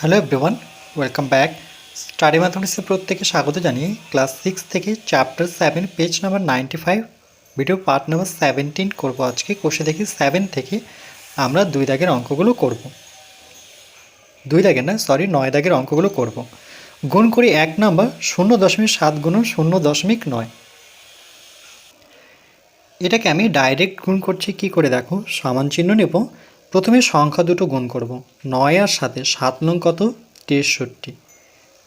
Hello everyone welcome back study ম্যাথমেটিক্সের প্রত্যেকে স্বাগত জানিয়ে ক্লাস সিক্স থেকে chapter seven page number ninety five video part number seventeen করব। আজকে কোষে দেখি সেভেন থেকে আমরা দুই দাগের অঙ্কগুলো করব। দুই দাগের না সরি নয় দাগের অঙ্কগুলো করব। গুণ করি এক নাম্বার, শূন্য দশমিক সাত গুণন শূন্য দশমিক নয়। এটাকে আমি ডাইরেক্ট গুণ করছি, কি করে দেখো? সমান চিহ্ন নেব। প্রথমে সংখ্যা দুটো গুণ করব। নয় আর সাথে সাত নং কত? তেষট্টি।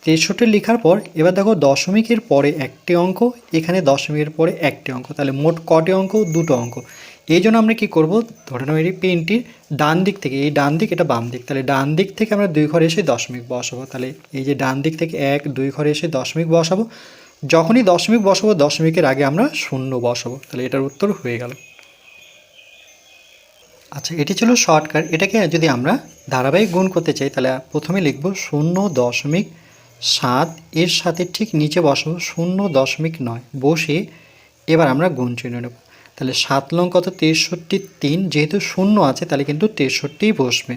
তেষট্টি লেখার পর এবার দেখো দশমিকের পরে একটি অঙ্ক, এখানে দশমিকের পরে একটি অঙ্ক। তাহলে মোট কটি অঙ্ক? দুটো অঙ্ক। এই জন্য আমরা কী করব? ধরে নাও এই পেনটির ডান দিক থেকে, এই ডান দিক এটা বাম দিক। তাহলে ডান দিক থেকে আমরা দুই ঘরে এসে দশমিক বসাবো। তাহলে এই যে ডান দিক থেকে এক, দুই ঘরে এসে দশমিক বসাবো। যখনই দশমিক বসাবো, দশমিকের আগে আমরা শূন্য বসাবো। তাহলে এটার উত্তর হয়ে গেল। আচ্ছা এটি ছিল শর্টকাট। এটাকে যদি আমরা ধারাবাহিক গুণ করতে চাই, তাহলে প্রথমে লিখব শূন্য দশমিক সাত। এর সাথে ঠিক নিচে বসাবো শূন্য দশমিক নয়। বসে এবার আমরা গুণ চিহ্ন নেব। তাহলে সাত লং কত? তেষট্টি তিন। যেহেতু শূন্য আছে, তাহলে কিন্তু তেষট্টিই বসবে।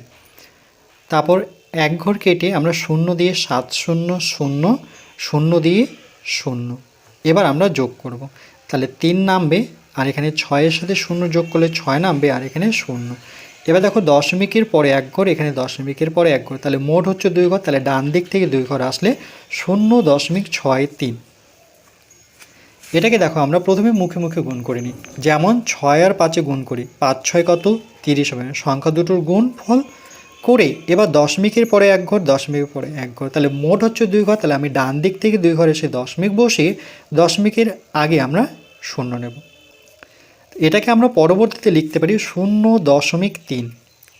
তারপর এক ঘর কেটে আমরা শূন্য দিয়ে সাত শূন্য শূন্য শূন্য দিয়ে শূন্য এবার আমরা যোগ করব। তাহলে তিন নামবে আর এখানে ছয়ের সাথে শূন্য যোগ করলে ছয় নামবে, আর এখানে শূন্য। এবার দেখো দশমিকের পরে এক ঘর, এখানে দশমিকের পরে এক ঘর। তাহলে মোট হচ্ছে দুই ঘর, তাহলে ডান দিক থেকে দুই ঘর আসলে শূন্য দশমিক ছয় তিন। এটাকে দেখো আমরা প্রথমে মুখে মুখে গুণ করে নিই। যেমন ছয় আর পাঁচে গুণ করি, পাঁচ ছয় কত? তিরিশ হবে। সংখ্যা দুটোর গুণ ফল করে এবার দশমিকের পরে এক ঘর, দশমিকের পরে এক ঘর। তাহলে মোট হচ্ছে দুই ঘর, তাহলে আমি ডান দিক থেকে দুই ঘর এসে দশমিক বসিয়ে দশমিকের আগে আমরা শূন্য নেব। এটাকে আমরা পরবর্তীতে লিখতে পারি শূন্য দশমিক তিন।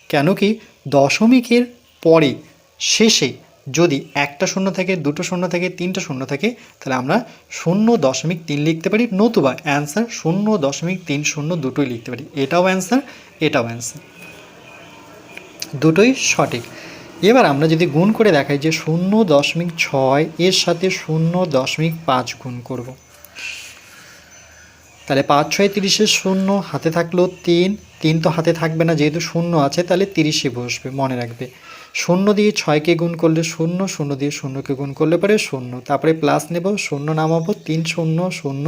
কেন কি দশমিকের পরে, শেষে যদি একটা শূন্য থাকে, দুটো শূন্য থাকে, তিনটা শূন্য থাকে, তাহলে আমরা শূন্য দশমিক তিন লিখতে পারি, নতুবা অ্যান্সার শূন্য দশমিক তিন শূন্য দুটোই লিখতে পারি। এটাও অ্যান্সার এটাও অ্যান্সার দুটোই সঠিক। এবার আমরা যদি গুণ করে দেখাই যে শূন্য দশমিক ছয় এর সাথে শূন্য দশমিক পাঁচ গুণ করব। তাহলে পাঁচ, ছয় তিরিশের শূন্য হাতে থাকল তিন তিন তো হাতে থাকবে না, যেহেতু শূন্য আছে, তাহলে তিরিশে বসবে, মনে রাখবে। শূন্য দিয়ে ছয়কে গুণ করলে শূন্য শূন্য দিয়ে শূন্যকে গুণ করলে পরে শূন্য। তারপরে প্লাস নেব, শূন্য নামাবো, তিন, শূন্য শূন্য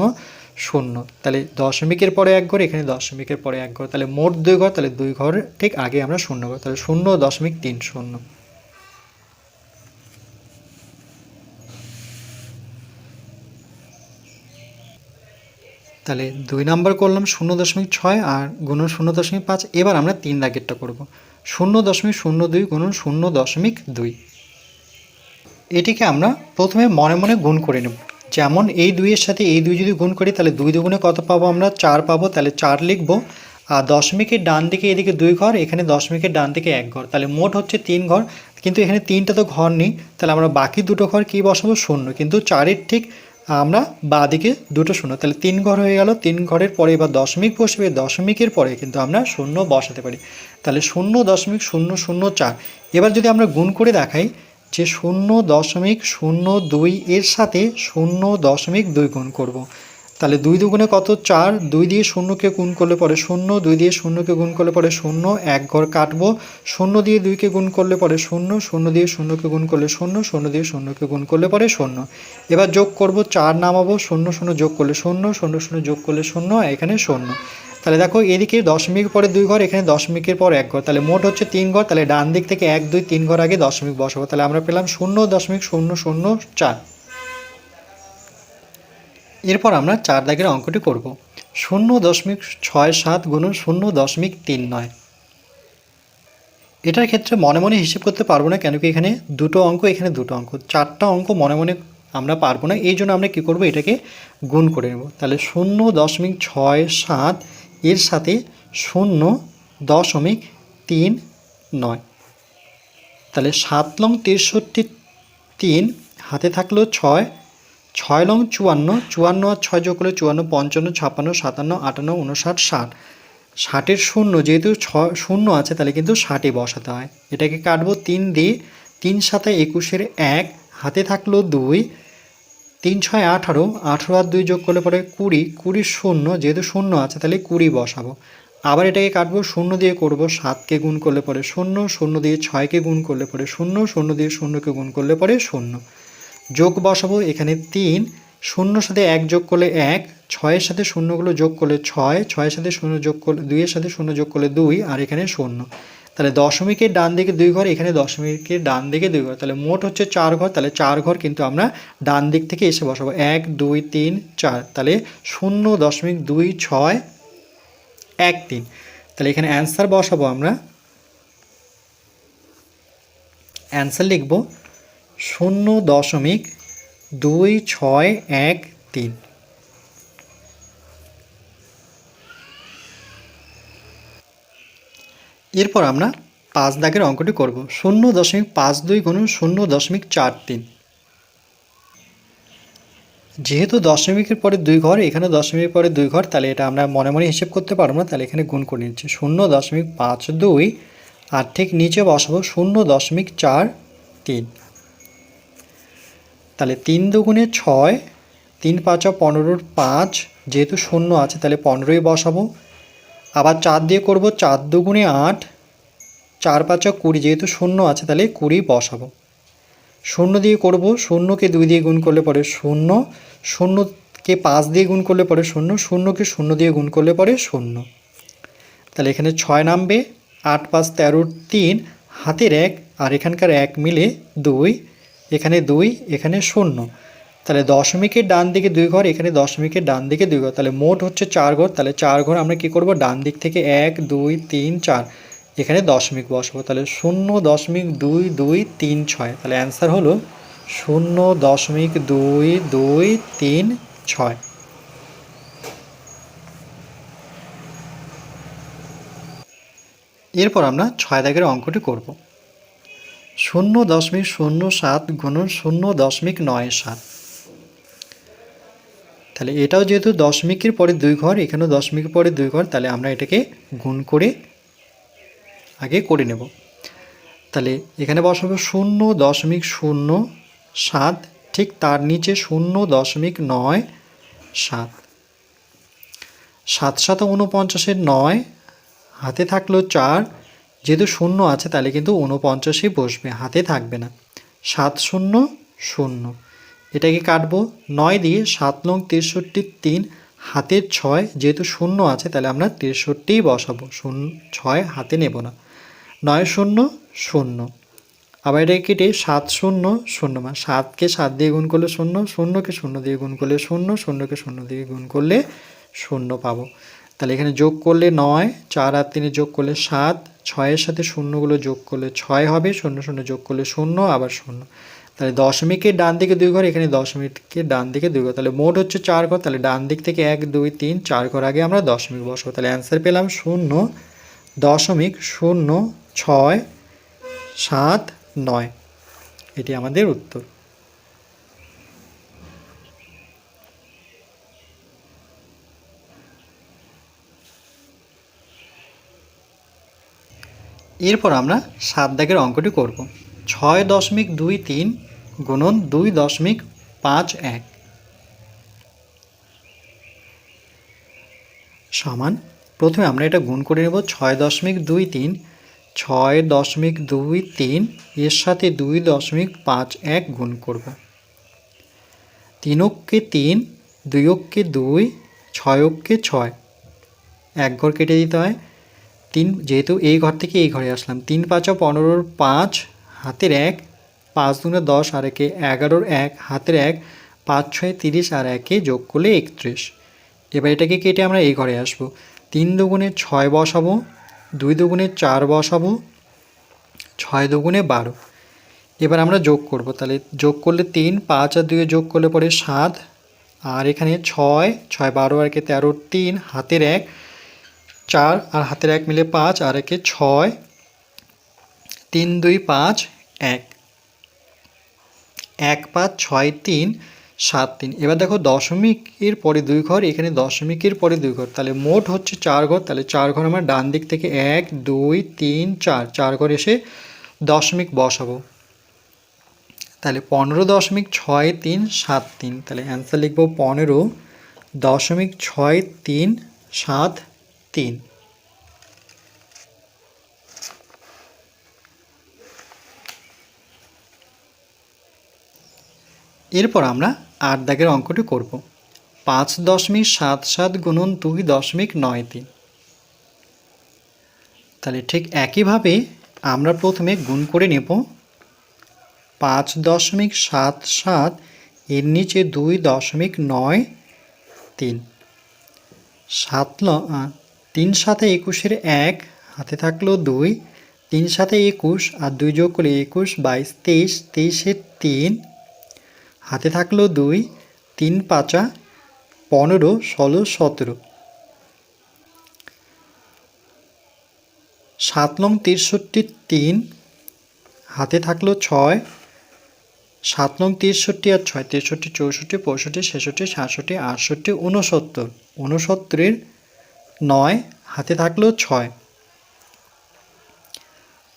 শূন্য। তাহলে দশমিকের পরে এক ঘর, এখানে দশমিকের পরে এক ঘর। তাহলে মোট দুই ঘর, তাহলে দুই ঘর, ঠিক আগে আমরা শূন্য ঘর, তাহলে শূন্য দশমিক তিন শূন্য। তাহলে দুই নাম্বার করলাম শূন্য দশমিক ছয় আর গুণন শূন্য দশমিক পাঁচ। এবার আমরা তিন দাগেরটা করব। শূন্য দশমিক শূন্য দুই গুণন শূন্য দশমিক দুই। এটিকে আমরা প্রথমে মনে মনে গুণ করে নেব। যেমন এই দুইয়ের সাথে এই দুই যদি গুণ করি, তাহলে দুই দুগুণে কত পাবো আমরা? চার পাবো, তাহলে চার লিখব। আর দশমিকের ডান দিকে এদিকে দুই ঘর, এখানে দশমিকের ডান দিকে এক ঘর। তাহলে মোট হচ্ছে তিন ঘর। কিন্তু এখানে তিনটা তো ঘর নেই। তাহলে আমরা বাকি দুটো ঘর কী বসাবো? শূন্য। কিন্তু চারের ঠিক আমরা বাঁ দিকে দুটো শূন্য। তাহলে তিন ঘর হয়ে গেল, তিন ঘরের পরে এবার দশমিক বসবে, দশমিকের পরে কিন্তু আমরা শূন্য বসাতে পারি। তাহলে শূন্য দশমিক শূন্য শূন্য চার। এবার যদি আমরা গুণ করে দেখাই যে শূন্য দশমিক শূন্য দুই এর সাথে শূন্য দশমিক দুই গুণ করব। তাহলে দুই দুগুণে কত? চার। দুই দিয়ে শূন্যকে গুণ করলে পরে শূন্য। দুই দিয়ে শূন্যকে গুণ করলে পরে শূন্য। এক ঘর কাটবো। শূন্য দিয়ে দুইকে গুণ করলে পরে শূন্য। শূন্য দিয়ে শূন্যকে গুণ করলে শূন্য। শূন্য দিয়ে শূন্যকে গুণ করলে পরে শূন্য। এবার যোগ করব চার নামাবো। শূন্য শূন্য যোগ করলে শূন্য। শূন্য শূন্য যোগ করলে শূন্য। এখানে শূন্য। তাহলে দেখো এদিকে দশমিক পরে দুই ঘর, এখানে দশমিকের পর এক ঘর। তাহলে মোট হচ্ছে তিন ঘর। তাহলে ডান দিক থেকে এক, দুই, তিন ঘর আগে দশমিক বসাবো। তাহলে আমরা পেলাম শূন্য দশমিক শূন্য শূন্য চার। এরপর আমরা চার দাগের অঙ্কটি করব। শূন্য দশমিক ছয় সাত গুণন শূন্য দশমিক তিন নয়। এটার ক্ষেত্রে মনে মনে হিসেব করতে পারব না কেন কি এখানে দুটো অঙ্ক, এখানে দুটো অঙ্ক। চারটা অঙ্ক মনে মনে আমরা পারব না, এই জন্য আমরা কী করব, এটাকে গুণ করে নেব। তাহলে শূন্য দশমিক ছয় সাত এর সাথে শূন্য দশমিক তিন নয়। তাহলে সাত লং তেষট্টি তিন হাতে থাকল ছয় ছয় লং চুয়ান্ন চুয়ান্ন আর ছয় যোগ করলে চুয়ান্ন, পঞ্চান্ন, ছাপ্পান্ন, সাতান্ন, আটান্ন উনষাট ষাট। ষাটের শূন্য, যেহেতু ছ, শূন্য আছে, তাহলে কিন্তু ষাটে বসাতে হয়। এটাকে কাটবো তিন দিয়ে, তিন সাথে একুশের এক, হাতে থাকল দুই, তিন ছয় আঠারো আঠারো আর দুই যোগ করলে পরে কুড়ি কুড়ি শূন্য, যেহেতু শূন্য আছে, তাহলে কুড়ি বসাবো। আবার এটাকে কাটবো, শূন্য দিয়ে করব সাতকে গুণ করলে পরে শূন্য শূন্য দিয়ে ছয়কে গুণ করলে পরে শূন্য শূন্য দিয়ে শূন্যকে গুণ করলে পরে শূন্য। যোগ বসাবো, এখানে তিন। শূন্যর সাথে এক যোগ করলে এক, ছয়ের সাথে শূন্যগুলো যোগ করলে ছয়, ছয়ের সাথে শূন্য যোগ করলে, দুইয়ের সাথে শূন্য যোগ করলে দুই, আর এখানে শূন্য। তাহলে দশমিকের ডান দিকে দুই ঘর, এখানে দশমিকের ডান দিকে দুই ঘর। তাহলে মোট হচ্ছে চার ঘর, তাহলে চার ঘর কিন্তু আমরা ডান দিক থেকে এসে বসাবো। এক, দুই, তিন, চার। তাহলে শূন্য দশমিক দুই ছয়, এক, তিন। তাহলে এখানে অ্যান্সার বসাবো আমরা। অ্যান্সার লিখব। শূন্য দশমিক দুই ছয় এক তিন। এরপর আমরা পাঁচ দাগের অঙ্কটি করব। শূন্য দশমিক পাঁচ দুই গুণন শূন্য দশমিক চার তিন। যেহেতু দশমিকের পরে দুই ঘর, এখানে দশমিকের পরে দুই ঘর, তাহলে এটা আমরা মনে মনে হিসেব করতে পারব না, তাহলে এখানে গুণ করে নিচ্ছি। শূন্য দশমিক পাঁচ দুই, আর ঠিক নিচে বসাবো শূন্য দশমিক চার তিন। তাহলে তিন দুগুণে ছয়, তিন পাঁচা পনেরোর পাঁচ, যেহেতু শূন্য আছে, তাহলে পনেরোই বসাবো। আবার চার দিয়ে করব চার দুগুণে আট, চার পাঁচা কুড়ি, যেহেতু শূন্য আছে, তাহলে কুড়ি বসাবো। শূন্য দিয়ে করব, শূন্যকে দুই দিয়ে গুণ করলে পরে শূন্য, শূন্যকে পাঁচ দিয়ে গুণ করলে পরে শূন্য, শূন্যকে শূন্য দিয়ে গুণ করলে পরে শূন্য। তাহলে এখানে ছয় নামবে, আট পাঁচ তেরোর তিন, হাতের এক, আর এখানকার এক মিলে দুই এখানে দুই, এখানে শূন্য। তাহলে দশমিকের ডান দিকে দুই ঘর, এখানে দশমিকের ডান দিকে দুই ঘর। তাহলে মোট হচ্ছে চার ঘর। তাহলে চার ঘর আমরা কি করব? ডান দিক থেকে এক, দুই, তিন, চার। এখানে দশমিক বসাবো। তাহলে শূন্য দশমিক দুই দুই, তিন, ছয়। তাহলে অ্যান্সার হলো শূন্য দশমিক দুই দুই, তিন, ছয়। এরপর আমরা ছয় দাগের অঙ্কটি করব। শূন্য দশমিক শূন্য সাত গুণন শূন্য দশমিক নয় সাত। তাহলে এটাও যেহেতু দশমিকের পরে দুই ঘর, এখানেও দশমিকের পরে দুই ঘর, তাহলে আমরা এটাকে গুণ করে আগে করে নেব। তাহলে এখানে বসাবো শূন্য দশমিক শূন্য সাত, ঠিক তার নিচে শূন্য দশমিক নয় সাত। সাত সাত উনপঞ্চাশের নয়, হাতে থাকল চার যেহেতু শূন্য আছে, তাহলে কিন্তু উনপঞ্চাশই বসবে, হাতে থাকবে না। সাত শূন্য শূন্য। এটাকে কাটবো নয় দিয়ে সাত নং তেষট্টির তিন, হাতের ছয়, যেহেতু শূন্য আছে, তাহলে আমরা তেষট্টিই বসাবো। শূন্য, ছয় হাতে নেব না। নয় শূন্য শূন্য। আবার এটা কেটে সাত শূন্য শূন্য। মানে সাতকে সাত দিয়ে গুণ করলে শূন্য, শূন্যকে শূন্য দিয়ে গুণ করলে শূন্য, শূন্যকে শূন্য দিয়ে গুণ করলে শূন্য পাবো। তাহলে এখানে যোগ করলে নয়, চার আর তিনে যোগ করলে সাত ছয়ের সাথে শূন্যগুলো যোগ করলে ছয় হবে, শূন্য শূন্য যোগ করলে শূন্য, আবার শূন্য। তাহলে দশমিকের ডান দিকে দুই ঘর, এখানে দশমিকের ডান দিকে দুই ঘর। তাহলে মোট হচ্ছে চার ঘর, তাহলে ডান দিক থেকে এক, দুই, তিন, চার ঘর আগে আমরা দশমিক বসবো। তাহলে অ্যান্সার পেলাম শূন্য, দশমিক শূন্য, ছয়, সাত, নয়। এটি আমাদের উত্তর। এরপর আমরা সাত দাগের অঙ্কটি করব। ছয় দশমিক দুই তিন গুণন দুই দশমিক পাঁচ এক। সমান, প্রথমে আমরা এটা গুণ করে নেব ছয় দশমিক দুই তিন। ছয় দশমিক দুই তিন, এর সাথে দুই দশমিক পাঁচ এক গুণ করব। তিন অক্ষে তিন, দুই অক্ষে দুই, ছয় অক্ষে ছয়। এক ঘর কেটে দিতে হয়। তিন, যেহেতু এই ঘর থেকে এই ঘরে আসলাম। তিন পাঁচা পনেরোর পাঁচ, হাতের এক, পাঁচ দুনে দশ, আর একে এগারোর এক, হাতের এক, পাঁচ ছয় তিরিশ, আর একে যোগ করলে একত্রিশ। এবার এটাকে কেটে আমরা এই ঘরে আসব। তিন দুগুণে ছয় বসাবো, দুই দুগুণে চার বসাবো, ছয় দুগুণে বারো। এবার আমরা যোগ করব। তাহলে যোগ করলে তিন, পাঁচ আর দুয়ে যোগ করলে পরে সাত, আর এখানে ছয় ছয় বারো, আর একে তেরো তিন, হাতের এক চার আর হাতের এক মিলে পাঁচ, আর একে ছয়। তিন, দুই, পাঁচ, এক। এক, পাঁচ, ছয়, তিন, সাত, তিন। এবার দেখো দশমিকের পরে দুই ঘর, এখানে দশমিকের পরে দুই ঘর। তাহলে মোট হচ্ছে চার ঘর, তাহলে চার ঘর আমার ডান দিক থেকে এক, দুই, তিন, চার। চার ঘর এসে দশমিক বসাবো। তাহলে পনেরো দশমিক ছয় তিন, সাত, তিন। তাহলে অ্যান্সার লিখব পনেরো দশমিক ছয় তিন, সাত তিন। এরপর আমরা আট দাগের অঙ্কটি করব। পাঁচ দশমিক সাত সাত গুণন দুই দশমিক নয় তিন। তাহলে ঠিক একইভাবে আমরা প্রথমে গুণ করে নেব। পাঁচ দশমিক সাত সাত এর নিচে দুই দশমিক নয় তিন। সাত ল তিন সাথে একুশের এক, হাতে থাকল দুই, তিন সাথে একুশ আর দুই যোগ করলে একুশ, বাইশ, তেইশ, তেইশের তিন, হাতে থাকল দুই, তিন পাঁচা, পনেরো, ষোলো, সতেরো। সাত নং তিরষট্টি তিন, হাতে থাকল ছয়, সাত নং তিরষট্টি আর ছয়, তেষট্টি, চৌষট্টি, পঁয়ষট্টি, ছেষট্টি, সাতষট্টি, আটষট্টি, ঊনসত্তর। উনসত্তরের নয়, হাতে থাকল ছয়।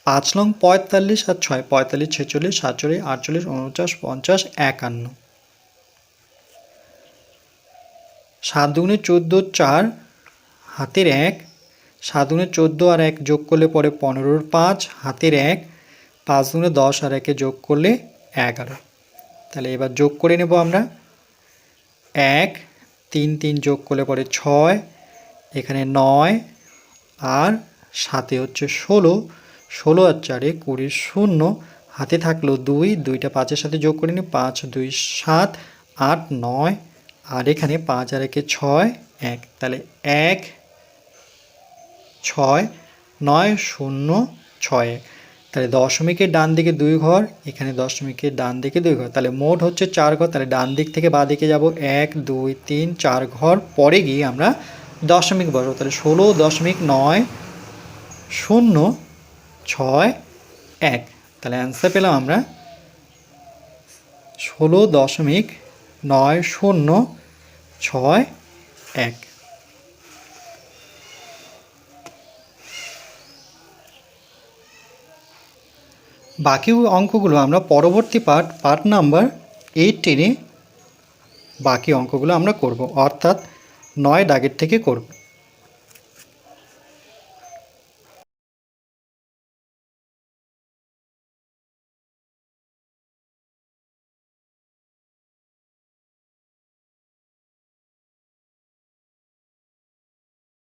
পাঁচ নং পঁয়তাল্লিশ আর ছয়, পঁয়তাল্লিশ, ছেচল্লিশ, সাতচল্লিশ, আটচল্লিশ, উনপঞ্চাশ, পঞ্চাশ, একান্ন। সাত দুগুণে চোদ্দ, চার, হাতের এক। সাত দুগুণে চোদ্দ আর এক যোগ করলে পরে পনেরোর পাঁচ, হাতের এক। পাঁচ দুগুণে দশ আর একে যোগ করলে এগারো। তাহলে এবার যোগ করে নেব আমরা। এক, তিন তিন যোগ করলে পরে ছয় এখানে নয় আর সাথে হচ্ছে ষোলো। ষোলো আর চারে কুড়ি শূন্য। হাতে থাকল দুই, দুইটা পাঁচের সাথে যোগ করে নিই, পাঁচ, দুই, সাত, আট, নয়। আর এখানে পাঁচ আর একে ছয়, এক। তাহলে এক, ছয়, নয়, শূন্য, ছয়, এক। তাহলে দশমিকের ডান দিকে দুই ঘর, এখানে দশমিকের ডান দিকে দুই ঘর। তাহলে মোট হচ্ছে চার ঘর, তাহলে ডান দিক থেকে বাঁ দিকে যাব। এক, দুই, তিন, চার ঘর। পরে গিয়ে আমরা দশমিক বসবো তাহলে ষোলো দশমিক নয়, শূন্য ছয় এক। তাহলে অ্যান্সার পেলাম আমরা ষোলো দশমিক নয়, শূন্য ছয় এক। বাকি অঙ্কগুলো আমরা পরবর্তী পার্ট পার্ট নাম্বার এইট টেনে বাকি অঙ্কগুলো আমরা করব। অর্থাৎ নয় দাগের থেকে করব।